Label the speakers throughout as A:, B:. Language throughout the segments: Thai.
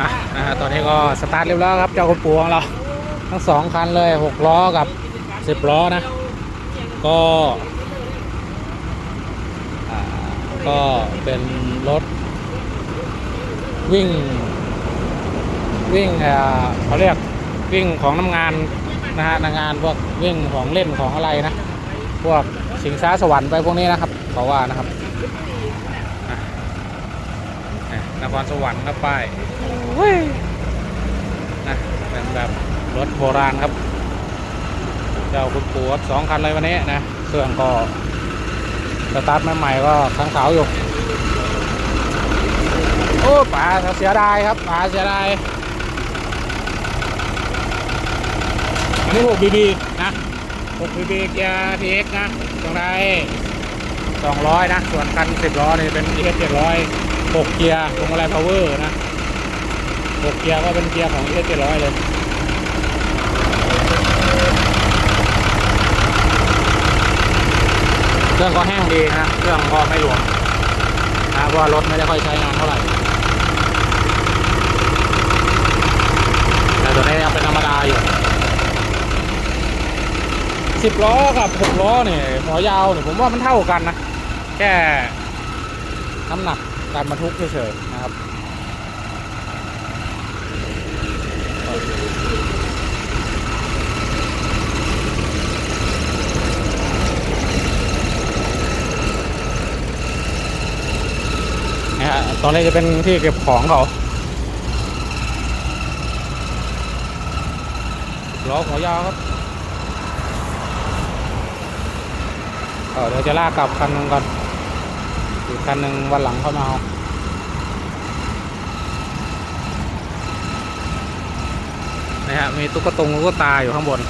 A: อะนะฮะตอนนี้ก็สตาร์ทเรียบร้อยครับเจ้าคุณปู่ของเรา ทั้งสองคันเลยหกล้อกับสิบล้อนะ ก็ก็เป็นรถวิ่ง วิ่งเขาเรียกวิ่งของน้ำงานนะฮะนงานพวกวิ่งของเล่นของอะไรนะ พวกสิงช้าสวรรค์ไปพวกนี้นะครับเขาว่านะครับนครสวรรค์ครับป้าย โอ้ยนะเป็นแบบรถโบราณครับ เจ้าคุณปู่สองคันเลยวันนี้นะเครื่องก็สตาร์ทใหม่ๆก็ค้งขาวอยู่โอ้ป๋าเสียดายครับป๋าเสียดายอันนี้6 BB นะ6 BB เกียร์ TX นะตรงได200นะ ส่วนคัน10ล้อนี่เป็น ES 700 6เกียร์ตรงอะไร power นะ เกียร์ก็เป็นเกียร์ของ ES 700เลยเครื่องก็แห้งดีนะเครื่องก็ไม่หลวมนะเพราะรถไม่ได้ค่อยใช้งานเท่าไหร่แต่ตัวนี้ยังเป็นธรรมดาอยู่สิบล้อกับหกล้อเนี่ยหัวยาวเนี่ยผมว่ามันเท่ากันนะ แค่น้ำหนักการบรรทุกเฉยๆนะครับ ฮะตอนนี้จะเป็นที่เก็บของเขาล้อหัวยาวครับเออเดี๋ยวจะลากกลับคันหนึงก่อนอีกคันหนึ่งวันหลังเข้ามาเอานะฮะมีตุ๊กตงตุ๊กตาอยู่ข้างบน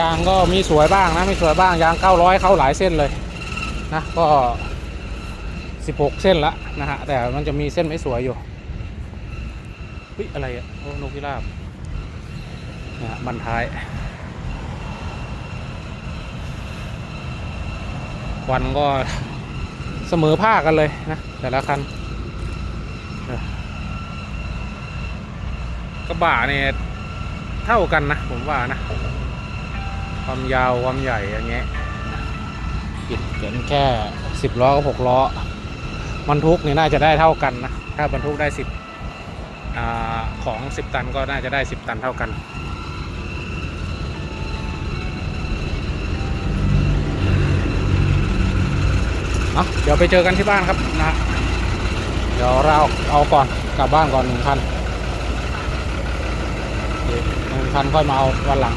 A: ยางก็มีสวยบ้างนะ ไม่สวยบ้าง ยาง900เข้าหลายเส้นเลย นะก็ 16 เส้นละนะฮะ แต่มันจะมีเส้นไม่สวยอยู่วิอะไรอะโอ้นกพิราบนะฮะบันท้ายควันก็เสมอภาคกันเลยนะ แต่ละคันกระบะเนี่ยเท่ากันนะ ผมว่านะ ความยาวความใหญ่อย่างเงี้ย ปิดเขียนแค่สิบล้อกับหกล้อบรรทุกนี่น่าจะได้เท่ากันนะ ถ้าบรรทุกได้สิบอของสิบตันก็น่าจะได้สิบตันเท่ากันเอาเดี๋ยวไปเจอกันที่บ้านครับนะเดี๋ยวเราเอาก่อนกลับบ้านก่อนหนึ่งคันหนึ่งคันค่อยมาเอาวันหลัง